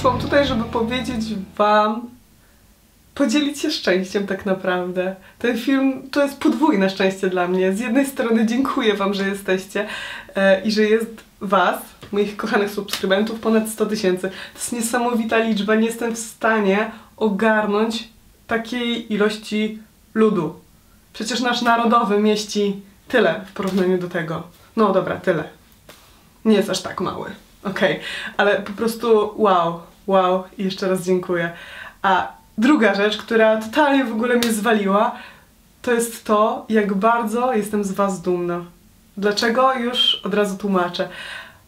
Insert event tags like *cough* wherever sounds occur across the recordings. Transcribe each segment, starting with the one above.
przyszłam tutaj, żeby powiedzieć Wam, podzielić się szczęściem tak naprawdę. Ten film to jest podwójne szczęście dla mnie. Z jednej strony dziękuję Wam, że jesteście e, i że jest Was, moich kochanych subskrybentów, ponad 100 tysięcy. To jest niesamowita liczba, nie jestem w stanie ogarnąć takiej ilości ludu. Przecież nasz narodowy mieści tyle w porównaniu do tego. No dobra, tyle. Nie jest aż tak mały. Okej, okay. ale po prostu wow, wow i jeszcze raz dziękuję. A druga rzecz, która totalnie w ogóle mnie zwaliła, to jest to, jak bardzo jestem z Was dumna. Dlaczego? Już od razu tłumaczę.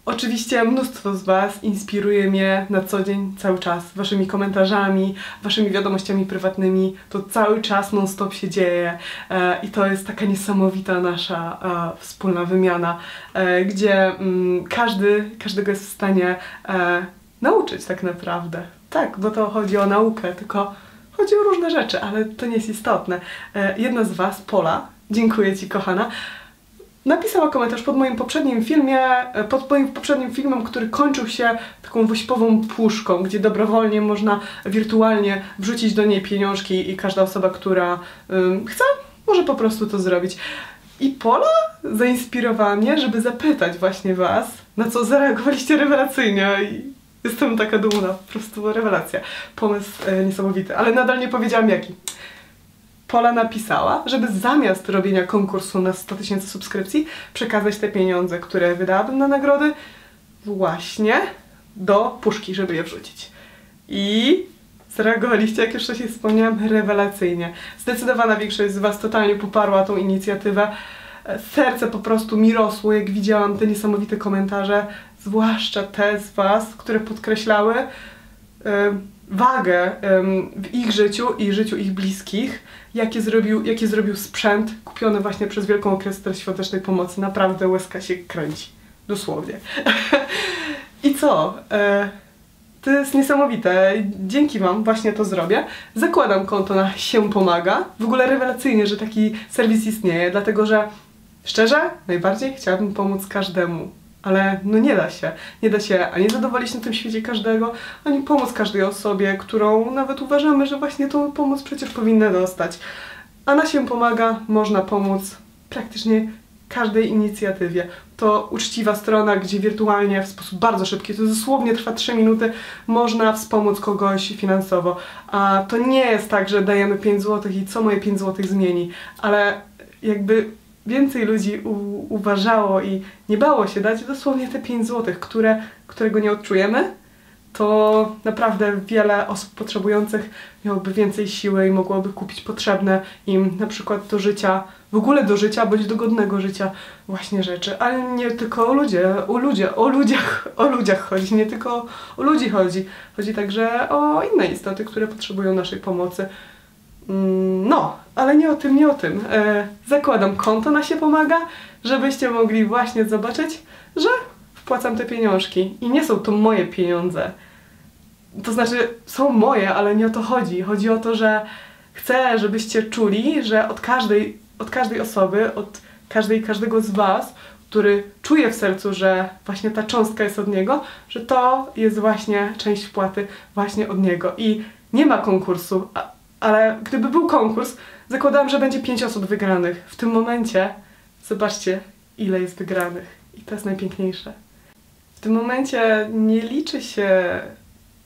Oczywiście mnóstwo z Was inspiruje mnie na co dzień, cały czas. Waszymi komentarzami, waszymi wiadomościami prywatnymi. To cały czas non-stop się dzieje e, i to jest taka niesamowita nasza e, wspólna wymiana, e, gdzie mm, każdy, każdego jest w stanie e, nauczyć tak naprawdę. Tak, bo to chodzi o naukę, tylko chodzi o różne rzeczy, ale to nie jest istotne. E, jedna z Was, Pola, dziękuję Ci kochana, napisała komentarz pod moim poprzednim filmie, e, pod moim poprzednim filmem, który kończył się taką wośpową puszką, gdzie dobrowolnie można wirtualnie wrzucić do niej pieniążki i każda osoba, która ym, chce, może po prostu to zrobić. I Pola zainspirowała mnie, żeby zapytać właśnie Was, na co zareagowaliście rewelacyjnie i jestem taka dumna, po prostu rewelacja. Pomysł e, niesamowity, ale nadal nie powiedziałam jaki. Pola napisała, żeby zamiast robienia konkursu na 100 tysięcy subskrypcji przekazać te pieniądze, które wydałabym na nagrody właśnie do puszki, żeby je wrzucić. I zareagowaliście, jak już wcześniej wspomniałam, rewelacyjnie. Zdecydowana większość z Was totalnie poparła tą inicjatywę. Serce po prostu mi rosło, jak widziałam te niesamowite komentarze, zwłaszcza te z Was, które podkreślały wagę w ich życiu i życiu ich bliskich, jakie zrobił, jakie zrobił sprzęt kupiony właśnie przez Wielką Orkiestrę Świątecznej Pomocy. Naprawdę łezka się kręci. Dosłownie. *laughs* I co? E, to jest niesamowite. Dzięki Wam właśnie to zrobię. Zakładam konto na się pomaga. W ogóle rewelacyjnie, że taki serwis istnieje, dlatego że szczerze, najbardziej chciałabym pomóc każdemu ale no nie da się. Nie da się ani zadowolić na tym świecie każdego, ani pomóc każdej osobie, którą nawet uważamy, że właśnie tą pomoc przecież powinna dostać. A na się pomaga, można pomóc praktycznie każdej inicjatywie. To uczciwa strona, gdzie wirtualnie w sposób bardzo szybki, to dosłownie trwa 3 minuty, można wspomóc kogoś finansowo. A to nie jest tak, że dajemy 5 zł i co moje 5 zł zmieni, ale jakby więcej ludzi uważało i nie bało się dać dosłownie te 5 zł, które, którego nie odczujemy, to naprawdę wiele osób potrzebujących miałoby więcej siły i mogłoby kupić potrzebne im na przykład do życia, w ogóle do życia, bądź do godnego życia właśnie rzeczy. Ale nie tylko o ludzie, o ludzie, o ludziach, o ludziach chodzi, nie tylko o ludzi chodzi. Chodzi także o inne istoty, które potrzebują naszej pomocy. Mm, no, ale nie o tym, nie o tym. E, zakładam konto na się pomaga, żebyście mogli właśnie zobaczyć, że wpłacam te pieniążki i nie są to moje pieniądze. To znaczy, są moje, ale nie o to chodzi. Chodzi o to, że chcę, żebyście czuli, że od każdej, od każdej osoby, od każdej, każdego z Was, który czuje w sercu, że właśnie ta cząstka jest od niego, że to jest właśnie część wpłaty właśnie od niego. I nie ma konkursu, ale gdyby był konkurs, zakładałam, że będzie pięć osób wygranych. W tym momencie zobaczcie, ile jest wygranych. I to jest najpiękniejsze. W tym momencie nie liczy się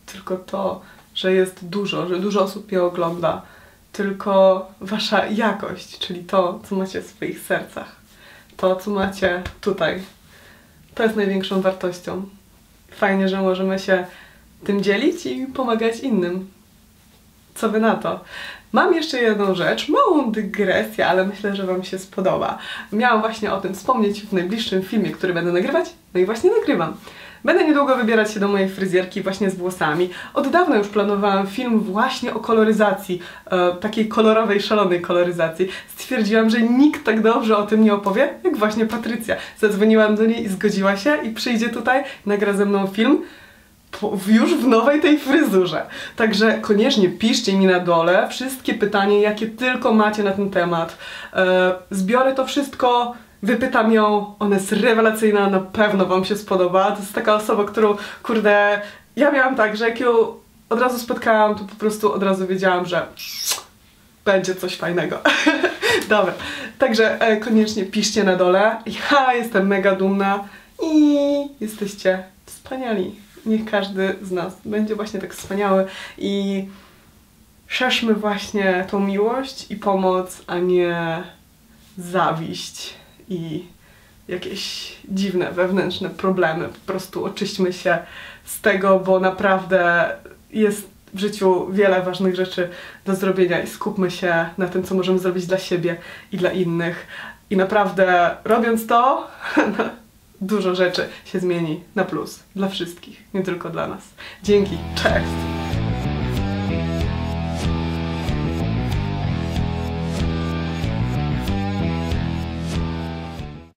tylko to, że jest dużo, że dużo osób je ogląda, tylko wasza jakość, czyli to, co macie w swoich sercach. To, co macie tutaj. To jest największą wartością. Fajnie, że możemy się tym dzielić i pomagać innym. Co wy na to? Mam jeszcze jedną rzecz, małą dygresję, ale myślę, że Wam się spodoba. Miałam właśnie o tym wspomnieć w najbliższym filmie, który będę nagrywać, no i właśnie nagrywam. Będę niedługo wybierać się do mojej fryzjerki właśnie z włosami. Od dawna już planowałam film właśnie o koloryzacji, e, takiej kolorowej, szalonej koloryzacji. Stwierdziłam, że nikt tak dobrze o tym nie opowie, jak właśnie Patrycja. Zadzwoniłam do niej i zgodziła się i przyjdzie tutaj, nagra ze mną film już w nowej tej fryzurze. Także koniecznie piszcie mi na dole wszystkie pytania, jakie tylko macie na ten temat. E, zbiorę to wszystko Wypytam ją, ona jest rewelacyjna, na pewno Wam się spodoba. To jest taka osoba, którą, kurde, ja miałam tak, że jak ją od razu spotkałam, to po prostu od razu wiedziałam, że będzie coś fajnego. *laughs* Dobra, także e, koniecznie piszcie na dole. Ja jestem mega dumna i jesteście wspaniali. Niech każdy z nas będzie właśnie tak wspaniały i szerzmy właśnie tą miłość i pomoc, a nie zawiść i jakieś dziwne wewnętrzne problemy. Po prostu oczyśćmy się z tego, bo naprawdę jest w życiu wiele ważnych rzeczy do zrobienia i skupmy się na tym, co możemy zrobić dla siebie i dla innych. I naprawdę robiąc to, *laughs* dużo rzeczy się zmieni na plus dla wszystkich, nie tylko dla nas. Dzięki, cześć!